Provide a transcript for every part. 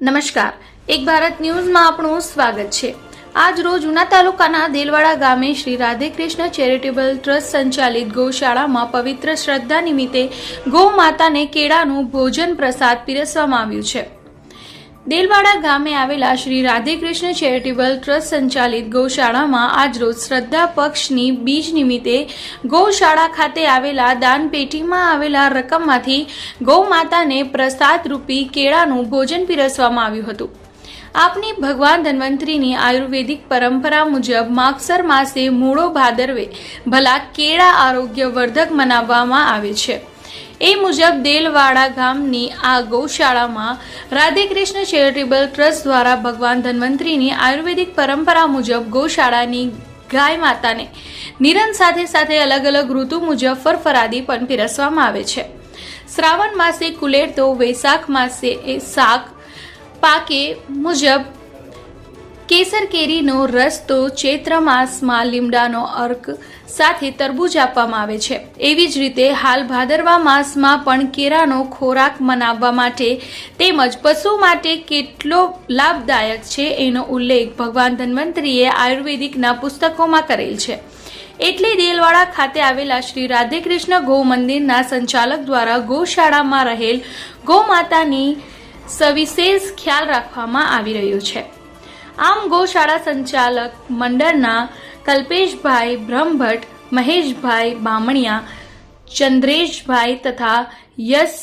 નમસ્કાર. એક ભારત ન્યૂઝમાં આપણું સ્વાગત છે. આજ રોજ ઉના તાલુકાના દેલવાડા ગામે શ્રી રાધેકૃષ્ણ ચેરિટેબલ ટ્રસ્ટ સંચાલિત ગૌશાળામાં પવિત્ર શ્રદ્ધા નિમિત્તે ગૌ માતાને કેળાનું ભોજન પ્રસાદ પીરસવામાં આવ્યું છે. દેલવાડા ગામે આવેલા શ્રી રાધેકૃષ્ણ ચેરિટેબલ ટ્રસ્ટ સંચાલિત ગૌશાળામાં આજરોજ શ્રદ્ધા પક્ષની બીજ નિમિત્તે ગૌશાળા ખાતે આવેલા દાનપેટીમાં આવેલા રકમમાંથી ગૌમાતાને પ્રસાદ રૂપી કેળાનું ભોજન પીરસવામાં આવ્યું હતું. આપની ભગવાન ધન્વંતરીની આયુર્વેદિક પરંપરા મુજબ માગસર માસે મૂળો ભાદરવે ભલા કેળા આરોગ્યવર્ધક મનાવવામાં આવે છે. એ મુજબ દેલવાડા ગામની આ ગૌશાળામાં રાધેકૃષ્ણ ચેરિટેબલ ટ્રસ્ટ દ્વારા ભગવાન ધન્વંતરીની આયુર્વેદિક પરંપરા મુજબ ગૌશાળાની ગાય માતાને નિરંત સાથે સાથે અલગ અલગ ઋતુ મુજબ ફરફરાદી પણ પીરસવામાં આવે છે. શ્રાવણ માસે કુલેર તો વૈશાખ માસે એ શાક પાકે મુજબ કેસર કેરીનો રસ તો ચૈત્ર માસમાં લીમડાનો અર્ક સાથે તરબૂચ આપવામાં આવે છે. એવી જ રીતે હાલ ભાદરવા માસમાં પણ કેરાનો ખોરાક મનાવવા માટે તેમજ પશુ માટે કેટલો લાભદાયક છે એનો ઉલ્લેખ ભગવાન ધન્વંતરીએ આયુર્વેદિકના પુસ્તકોમાં કરેલ છે. એટલે દેલવાડા ખાતે આવેલા શ્રી રાધેકૃષ્ણ ગૌ મંદિરના સંચાલક દ્વારા ગૌશાળામાં રહેલ ગૌ માતાની સવિશેષ ખ્યાલ રાખવામાં આવી રહ્યો છે. આમ ગૌશાળા સંચાલક મંડળના કલ્પેશભાઈ બ્રહ્મભટ્ટ, મહેશભાઈ બામણિયા, ચંદ્રેશભાઈ તથા યશ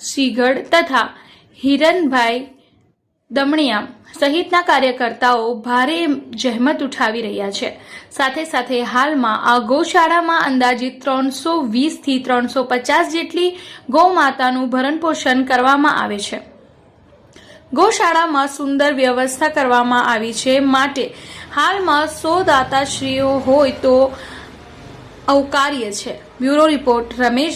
શ્રીગઢ તથા હિરનભાઈ દમણિયા સહિતના કાર્યકર્તાઓ ભારે જહેમત ઉઠાવી રહ્યા છે. સાથે સાથે હાલમાં આ ગૌશાળામાં અંદાજિત ત્રણસો વીસથી ત્રણસો પચાસ જેટલી ગૌ માતાનું ભરણપોષણ કરવામાં આવે છે. ગૌશાળામાં સુંદર વ્યવસ્થા કરવામાં આવી છે માટે હાલમાં સો દાતાશ્રીઓ હોય તો અવકાર્ય છે. Bureau report, Ramesh